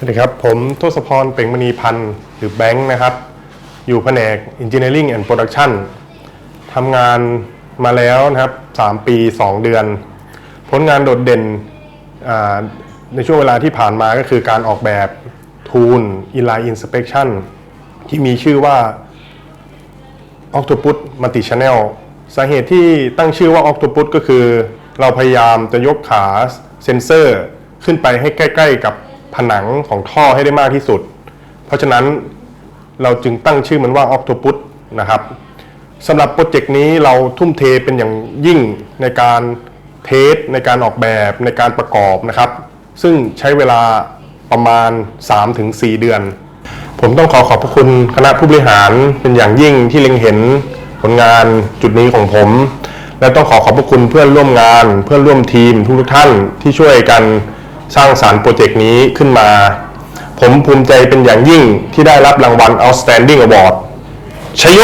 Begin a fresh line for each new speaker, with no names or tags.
สวัสดีครับ ผมทศพรเป่งมณีพันธ์หรือแบงค์นะครับ อยู่แผนก Engineering and Production ทำงานมาแล้วนะครับ 3 ปี 2 เดือน ผลงานโดดเด่นในช่วงเวลาที่ผ่านมาก็คือการออกแบบ Tool Inline Inspection ที่มีชื่อว่า Octopus Multi Channel สาเหตุที่ตั้งชื่อว่า Octopus ก็คือ เราพยายามจะยกขาเซ็นเซอร์ขึ้นไปให้ใกล้ ๆ กับ ผนังของท่อให้ได้มากที่สุด เพราะฉะนั้นเราจึงตั้งชื่อมันว่า Octopus นะครับสำหรับโปรเจกต์นี้เราทุ่มเทเป็นอย่างยิ่งในการเทสในการออกแบบในการประกอบนะครับ ซึ่งใช้เวลาประมาณ 3-4 เดือน ผมต้องขอขอบพระคุณคณะผู้บริหารเป็นอย่างยิ่งที่เล็งเห็นผลงานจุดนี้ของผม และต้องขอขอบพระคุณเพื่อนร่วมงาน เพื่อนร่วมทีมทุกท่านที่ช่วยกัน สร้างสารรค์โปรเจกต์นี้ขึ้นมา ผมภูมิใจเป็นอย่างยิ่งที่ได้รับรางวัล Outstanding Award ชโย